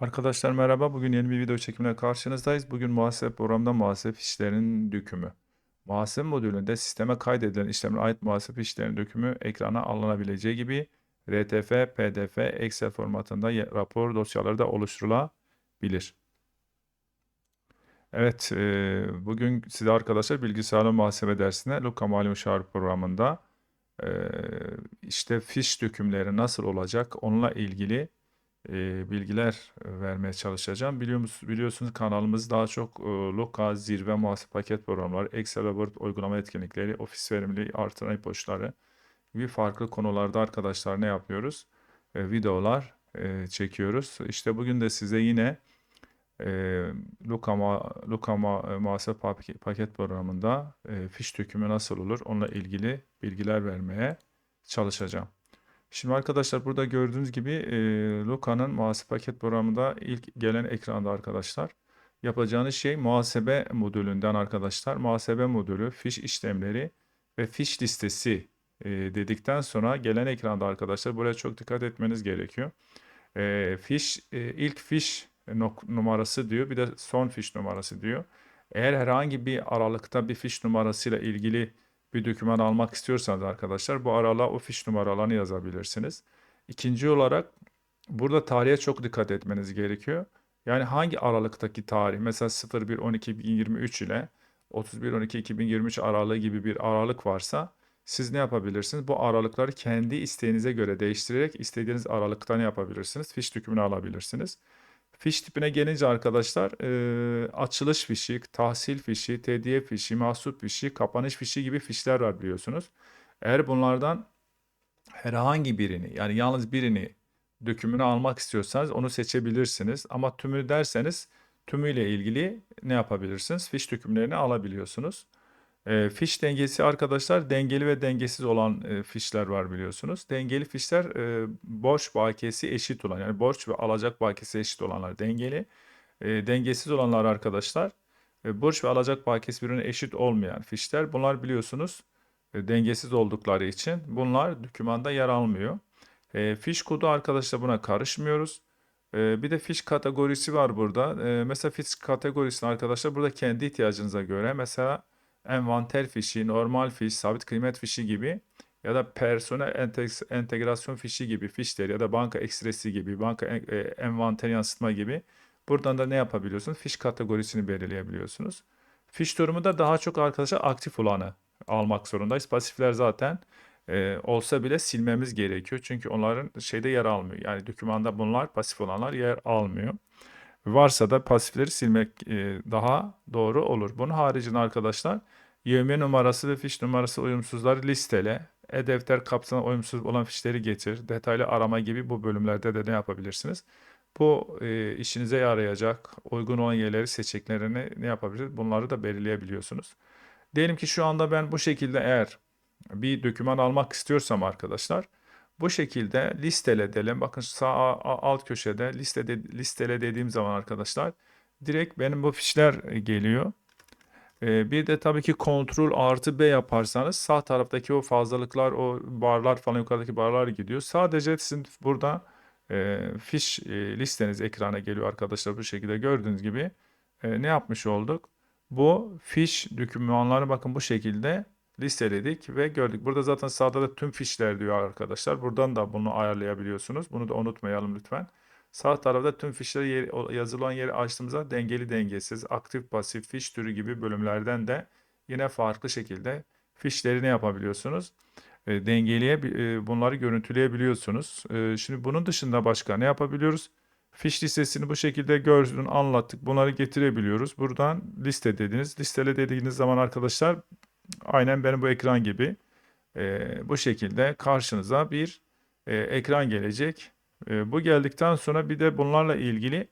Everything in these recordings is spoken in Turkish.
Arkadaşlar merhaba. Bugün yeni bir video çekimine karşınızdayız. Bugün muhasebe programda muhasebe işlerinin dökümü. Muhasebe modülünde sisteme kaydedilen işlemlere ait muhasebe işlerinin dökümü ekrana alınabileceği gibi RTF, PDF, Excel formatında rapor dosyaları da oluşturulabilir. Evet, e, bugün size arkadaşlar bilgisayarlı muhasebe dersine Luka Mali Müşavir programında e, işte fiş dökümleri nasıl olacak onunla ilgili e, bilgiler vermeye çalışacağım. Biliyor musunuz, biliyorsunuz kanalımız daha çok e, Loka, zirve, muhasebe paket programları, Excel ve Word uygulama etkinlikleri, ofis verimliliği artıran ipuçları gibi farklı konularda arkadaşlar ne yapıyoruz? E, videolar e, çekiyoruz. İşte bugün de size yine e, Luka, Luka muhasebe paket programında e, fiş dökümü nasıl olur? Onunla ilgili bilgiler vermeye çalışacağım. Şimdi arkadaşlar burada gördüğünüz gibi e, Luka'nın muhasebe paket programında ilk gelen ekranda arkadaşlar yapacağınız şey muhasebe modülünden arkadaşlar muhasebe modülü, fiş işlemleri ve fiş listesi e, dedikten sonra gelen ekranda arkadaşlar buraya çok dikkat etmeniz gerekiyor. E, fiş e, ilk fiş numarası diyor bir de son fiş numarası diyor. Eğer herhangi bir aralıkta bir fiş numarasıyla ilgili bir doküman almak istiyorsanız arkadaşlar bu aralığa o fiş numaralarını yazabilirsiniz. İkinci olarak burada tarihe çok dikkat etmeniz gerekiyor. Yani hangi aralıktaki tarih mesela 01.12.2023 ile 31.12.2023 aralığı gibi bir aralık varsa siz ne yapabilirsiniz? Bu aralıkları kendi isteğinize göre değiştirerek istediğiniz aralıkta ne yapabilirsiniz? Fiş dökümünü alabilirsiniz. Fiş tipine gelince arkadaşlar e, açılış fişi, tahsil fişi, tediye fişi, mahsup fişi, kapanış fişi gibi fişler var biliyorsunuz. Eğer bunlardan herhangi birini yani yalnız birini dökümünü almak istiyorsanız onu seçebilirsiniz. Ama tümü derseniz tümüyle ilgili ne yapabilirsiniz? Fiş dökümlerini alabiliyorsunuz. E, fiş dengesi arkadaşlar dengeli ve dengesiz olan e, fişler var biliyorsunuz. Dengeli fişler e, borç bakiyesi eşit olan yani borç ve alacak bakiyesi eşit olanlar dengeli. E, dengesiz olanlar arkadaşlar e, borç ve alacak bakiyesi birbirine eşit olmayan fişler. Bunlar biliyorsunuz e, dengesiz oldukları için bunlar dokümanda yer almıyor. E, fiş kodu arkadaşlar buna karışmıyoruz. E, bir de fiş kategorisi var burada. E, mesela fiş kategorisini arkadaşlar burada kendi ihtiyacınıza göre mesela envanter fişi, normal fiş, sabit kıymet fişi gibi ya da personel ente- entegrasyon fişi gibi fişler ya da banka ekstresi gibi, banka en- e, envanter yansıtma gibi buradan da ne yapabiliyorsunuz? Fiş kategorisini belirleyebiliyorsunuz. Fiş durumu da daha çok arkadaşlar aktif olanı almak zorundayız. Pasifler zaten e, olsa bile silmemiz gerekiyor. Çünkü onların şeyde yer almıyor. Yani dokümanda bunlar pasif olanlar yer almıyor. Varsa da pasifleri silmek e, daha doğru olur. Bunun haricinde arkadaşlar yevmiye numarası ve fiş numarası uyumsuzları listele. E-defter kapsamına uyumsuz olan fişleri getir. Detaylı arama gibi bu bölümlerde de ne yapabilirsiniz? Bu e, işinize yarayacak uygun olan yerleri seçeneklerini ne yapabilirsiniz? Bunları da belirleyebiliyorsunuz. Diyelim ki şu anda ben bu şekilde eğer bir doküman almak istiyorsam arkadaşlar bu şekilde listele edelim. Bakın sağ alt köşede liste listele dediğim zaman arkadaşlar direkt benim bu fişler geliyor. Ee, bir de tabii ki kontrol artı B yaparsanız sağ taraftaki o fazlalıklar, o barlar falan yukarıdaki barlar gidiyor. Sadece sizin burada e, fiş e, listeniz ekrana geliyor arkadaşlar bu şekilde gördüğünüz gibi. E, ne yapmış olduk? Bu fiş dokümanları bakın bu şekilde listeledik ve gördük. Burada zaten sağda da tüm fişler diyor arkadaşlar. Buradan da bunu ayarlayabiliyorsunuz. Bunu da unutmayalım lütfen. Sağ tarafta tüm fişleri yeri, yazılan yeri açtığımızda dengeli dengesiz, aktif pasif fiş türü gibi bölümlerden de yine farklı şekilde fişleri ne yapabiliyorsunuz? E, dengeliye e, bunları görüntüleyebiliyorsunuz. E, şimdi bunun dışında başka ne yapabiliyoruz? Fiş listesini bu şekilde gördün, anlattık. Bunları getirebiliyoruz. Buradan liste dediniz. Listele dediğiniz zaman arkadaşlar aynen benim bu ekran gibi e, bu şekilde karşınıza bir e, ekran gelecek. E, bu geldikten sonra bir de bunlarla ilgili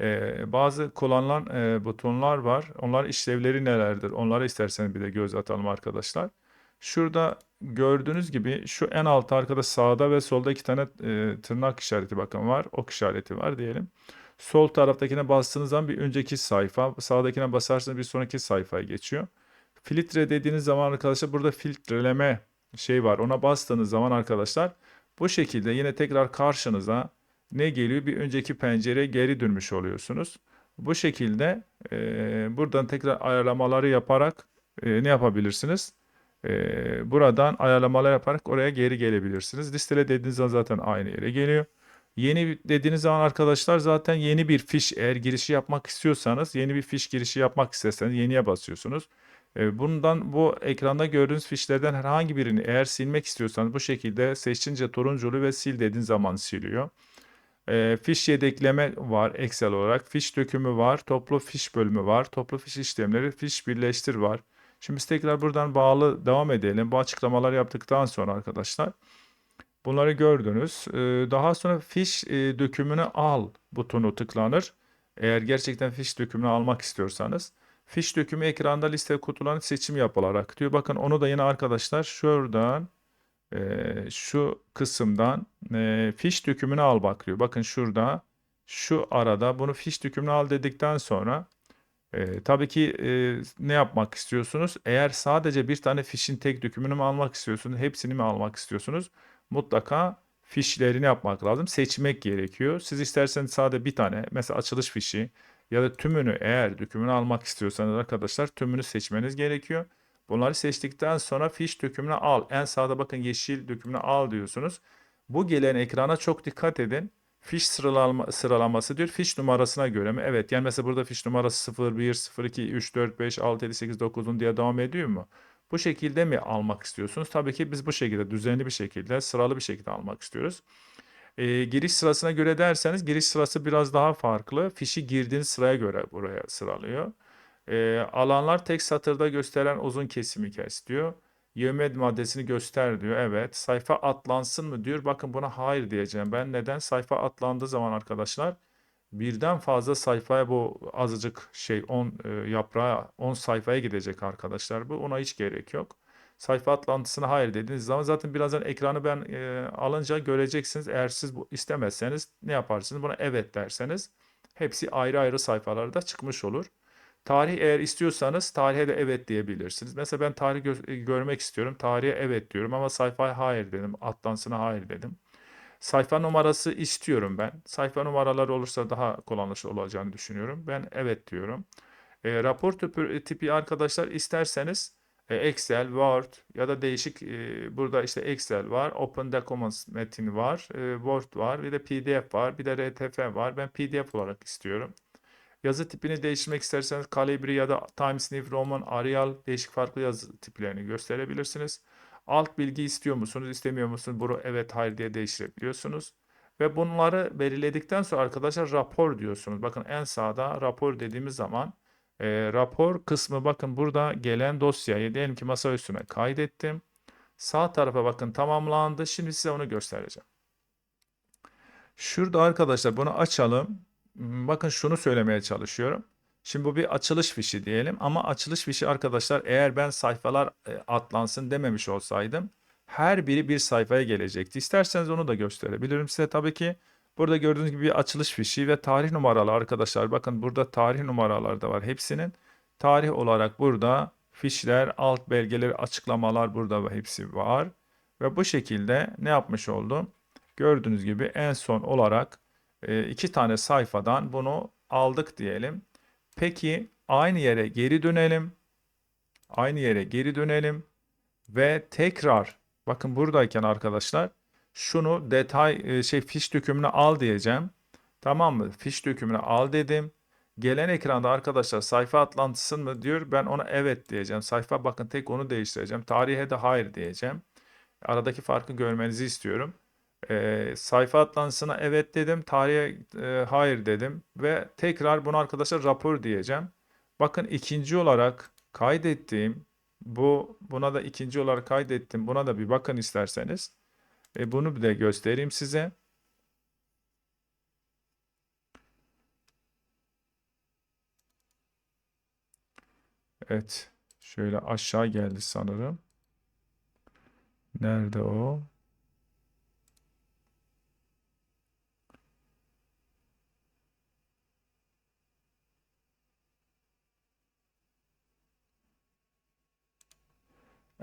e, bazı kullanılan e, butonlar var. Onlar işlevleri nelerdir? Onlara isterseniz bir de göz atalım arkadaşlar. Şurada gördüğünüz gibi şu en altta arkada sağda ve solda iki tane e, tırnak işareti bakın var. Ok işareti var diyelim. Sol taraftakine bastığınız zaman bir önceki sayfa, sağdakine basarsanız bir sonraki sayfaya geçiyor. Filtre dediğiniz zaman arkadaşlar burada filtreleme şey var. Ona bastığınız zaman arkadaşlar bu şekilde yine tekrar karşınıza ne geliyor? Bir önceki pencereye geri dönmüş oluyorsunuz. Bu şekilde e, buradan tekrar ayarlamaları yaparak e, ne yapabilirsiniz? E, buradan ayarlamalar yaparak oraya geri gelebilirsiniz. Listele dediğiniz zaman zaten aynı yere geliyor. Yeni dediğiniz zaman arkadaşlar zaten yeni bir fiş eğer girişi yapmak istiyorsanız yeni bir fiş girişi yapmak isterseniz yeniye basıyorsunuz. Bundan bu ekranda gördüğünüz fişlerden herhangi birini eğer silmek istiyorsanız bu şekilde seçince turunculu ve sil dediğin zaman siliyor. E, fiş yedekleme var Excel olarak. Fiş dökümü var. Toplu fiş bölümü var. Toplu fiş işlemleri, fiş birleştir var. Şimdi biz tekrar buradan bağlı devam edelim. Bu açıklamaları yaptıktan sonra arkadaşlar bunları gördünüz. E, daha sonra fiş e, dökümünü al butonu tıklanır. Eğer gerçekten fiş dökümünü almak istiyorsanız. Fiş dökümü ekranda liste kutularını seçim yapılarak diyor. Bakın onu da yine arkadaşlar şuradan e, şu kısımdan e, fiş dökümünü al bak diyor. Bakın şurada şu arada bunu fiş dökümünü al dedikten sonra e, tabii ki e, ne yapmak istiyorsunuz? Eğer sadece bir tane fişin tek dökümünü mü almak istiyorsunuz? Hepsini mi almak istiyorsunuz? Mutlaka fişlerini yapmak lazım. Seçmek gerekiyor. Siz isterseniz sadece bir tane mesela açılış fişi ya da tümünü eğer dökümünü almak istiyorsanız arkadaşlar tümünü seçmeniz gerekiyor. Bunları seçtikten sonra fiş dökümünü al. En sağda bakın yeşil dökümünü al diyorsunuz. Bu gelen ekrana çok dikkat edin. Fiş sıralama, sıralaması diyor. Fiş numarasına göre mi? Evet. Yani mesela burada fiş numarası 0, 1, 0, 2, 3, 4, 5, 6, 7, 8, 9 diye devam ediyor mu? Bu şekilde mi almak istiyorsunuz? Tabii ki biz bu şekilde düzenli bir şekilde sıralı bir şekilde almak istiyoruz. E, giriş sırasına göre derseniz giriş sırası biraz daha farklı. Fişi girdiğiniz sıraya göre buraya sıralıyor. E, alanlar tek satırda gösteren uzun kesimi kes diyor. Yevmed maddesini göster diyor. Evet. Sayfa atlansın mı diyor. Bakın buna hayır diyeceğim. Ben neden? Sayfa atlandığı zaman arkadaşlar birden fazla sayfaya bu azıcık şey 10 e, yaprağa 10 sayfaya gidecek arkadaşlar bu. Ona hiç gerek yok. Sayfa atlantısına hayır dediğiniz zaman zaten birazdan ekranı ben e, alınca göreceksiniz. Eğer siz bu istemezseniz ne yaparsınız? Buna evet derseniz hepsi ayrı ayrı sayfalarda çıkmış olur. Tarih eğer istiyorsanız tarihe de evet diyebilirsiniz. Mesela ben tarih gö- görmek istiyorum. Tarihe evet diyorum ama sayfaya hayır dedim. Atlansına hayır dedim. Sayfa numarası istiyorum ben. Sayfa numaraları olursa daha kullanışlı olacağını düşünüyorum. Ben evet diyorum. E, rapor tipi, arkadaşlar isterseniz e, Excel, Word ya da değişik e, burada işte Excel var, Open Documents metin var, e, Word var, bir de PDF var, bir de RTF var. Ben PDF olarak istiyorum. Yazı tipini değiştirmek isterseniz Calibri ya da Times New Roman, Arial değişik farklı yazı tiplerini gösterebilirsiniz. Alt bilgi istiyor musunuz, istemiyor musunuz? Bunu evet, hayır diye değiştirebiliyorsunuz. Ve bunları belirledikten sonra arkadaşlar rapor diyorsunuz. Bakın en sağda rapor dediğimiz zaman e, rapor kısmı bakın burada gelen dosyayı diyelim ki masa üstüne kaydettim. Sağ tarafa bakın tamamlandı. Şimdi size onu göstereceğim. Şurada arkadaşlar bunu açalım. Hmm, Bakın şunu söylemeye çalışıyorum. Şimdi bu bir açılış fişi diyelim ama açılış fişi arkadaşlar eğer ben sayfalar e, atlansın dememiş olsaydım her biri bir sayfaya gelecekti. İsterseniz onu da gösterebilirim size tabii ki. Burada gördüğünüz gibi bir açılış fişi ve tarih numaralı arkadaşlar. Bakın burada tarih numaraları da var hepsinin. Tarih olarak burada fişler, alt belgeler, açıklamalar burada hepsi var. Ve bu şekilde ne yapmış oldum? Gördüğünüz gibi en son olarak e, iki tane sayfadan bunu aldık diyelim. Peki aynı yere geri dönelim. Aynı yere geri dönelim ve tekrar bakın buradayken arkadaşlar şunu detay e, şey fiş dökümünü al diyeceğim. Tamam mı? Fiş dökümünü al dedim. Gelen ekranda arkadaşlar sayfa atlantısın mı diyor. Ben ona evet diyeceğim. Sayfa bakın tek onu değiştireceğim. Tarihe de hayır diyeceğim. Aradaki farkı görmenizi istiyorum. Ee, sayfa atlantısına evet dedim. Tarihe e, hayır dedim. Ve tekrar bunu arkadaşlar rapor diyeceğim. Bakın ikinci olarak kaydettiğim bu buna da ikinci olarak kaydettim. Buna da bir bakın isterseniz. E, bunu bir de göstereyim size. Evet. Şöyle aşağı geldi sanırım. Nerede o?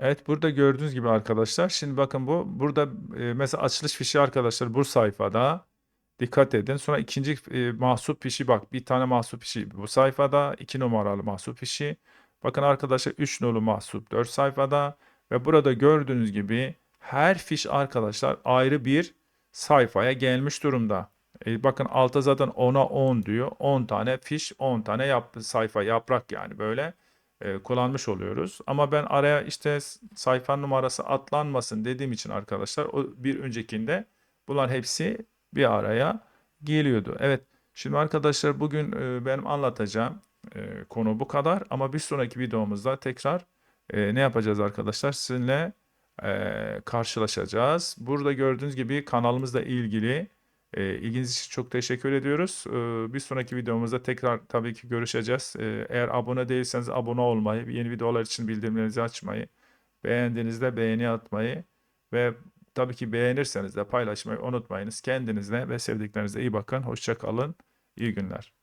Evet burada gördüğünüz gibi arkadaşlar. Şimdi bakın bu burada e, mesela açılış fişi arkadaşlar bu sayfada. Dikkat edin. Sonra ikinci e, mahsup fişi bak. Bir tane mahsup fişi bu sayfada. iki numaralı mahsup fişi. Bakın arkadaşlar 3 nolu mahsup 4 sayfada. Ve burada gördüğünüz gibi her fiş arkadaşlar ayrı bir sayfaya gelmiş durumda. E, bakın altta zaten 10'a 10 diyor. 10 tane fiş 10 tane yap, sayfa yaprak yani böyle e, kullanmış oluyoruz. Ama ben araya işte sayfa numarası atlanmasın dediğim için arkadaşlar o bir öncekinde bunlar hepsi bir araya geliyordu. Evet şimdi arkadaşlar bugün e, benim anlatacağım e, konu bu kadar ama bir sonraki videomuzda tekrar e, ne yapacağız arkadaşlar sizinle e, karşılaşacağız. Burada gördüğünüz gibi kanalımızla ilgili e, ilginiz için çok teşekkür ediyoruz. E, bir sonraki videomuzda tekrar tabii ki görüşeceğiz. E, eğer abone değilseniz abone olmayı, yeni videolar için bildirimlerinizi açmayı, beğendiğinizde beğeni atmayı ve tabii ki beğenirseniz de paylaşmayı unutmayınız. Kendinize ve sevdiklerinizle iyi bakın. Hoşça kalın. İyi günler.